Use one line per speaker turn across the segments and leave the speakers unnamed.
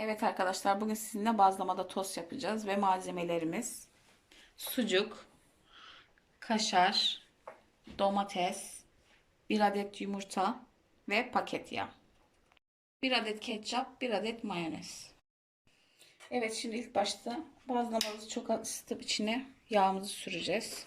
Evet arkadaşlar bugün sizinle bazlamada tost yapacağız ve malzemelerimiz sucuk, kaşar, domates, bir adet yumurta ve paket yağ. Bir adet ketçap, bir adet mayonez. Evet şimdi ilk başta bazlamamızı çok ısıtıp içine yağımızı süreceğiz.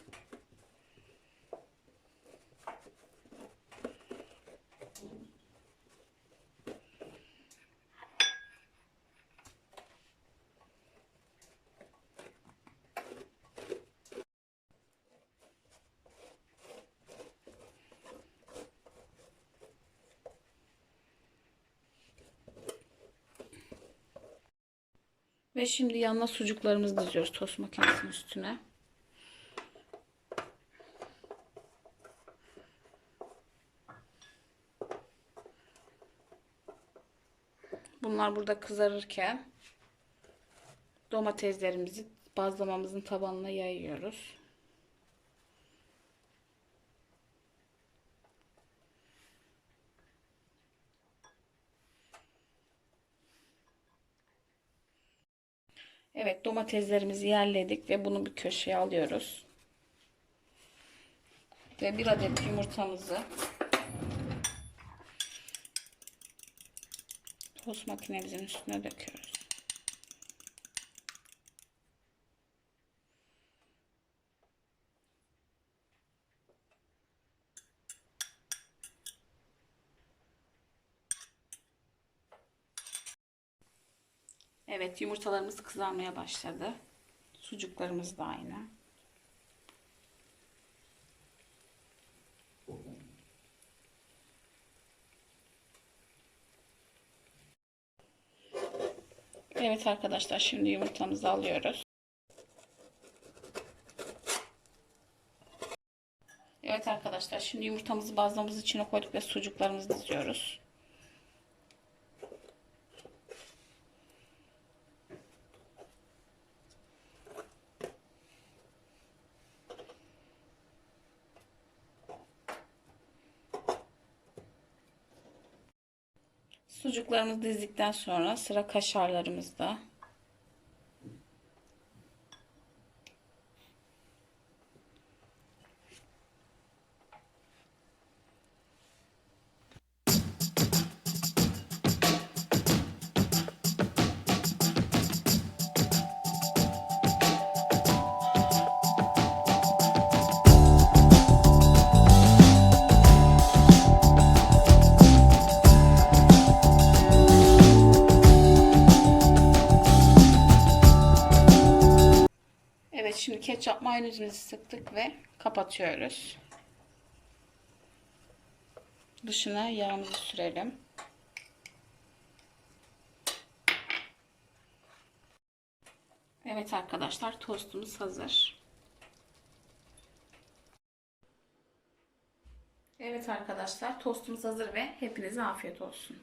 Ve şimdi yanına sucuklarımızı diziyoruz tost makinesinin üstüne. Bunlar burada kızarırken domateslerimizi bazlamamızın tabanına yayıyoruz. Evet domateslerimizi yerledik ve bunu bir köşeye alıyoruz. Ve bir adet yumurtamızı tost makinemizin üstüne döküyoruz. Evet yumurtalarımız kızarmaya başladı. Sucuklarımız da aynı. Evet arkadaşlar şimdi yumurtamızı alıyoruz. Evet arkadaşlar şimdi yumurtamızı bazlamamız içine koyduk ve sucuklarımızı diziyoruz. Sucuklarımızı dizdikten sonra sıra kaşarlarımızda. Şimdi ketçap mayonezimizi sıktık ve kapatıyoruz. Dışına yağımızı sürelim. Evet arkadaşlar tostumuz hazır. Evet arkadaşlar tostumuz hazır ve hepinize afiyet olsun.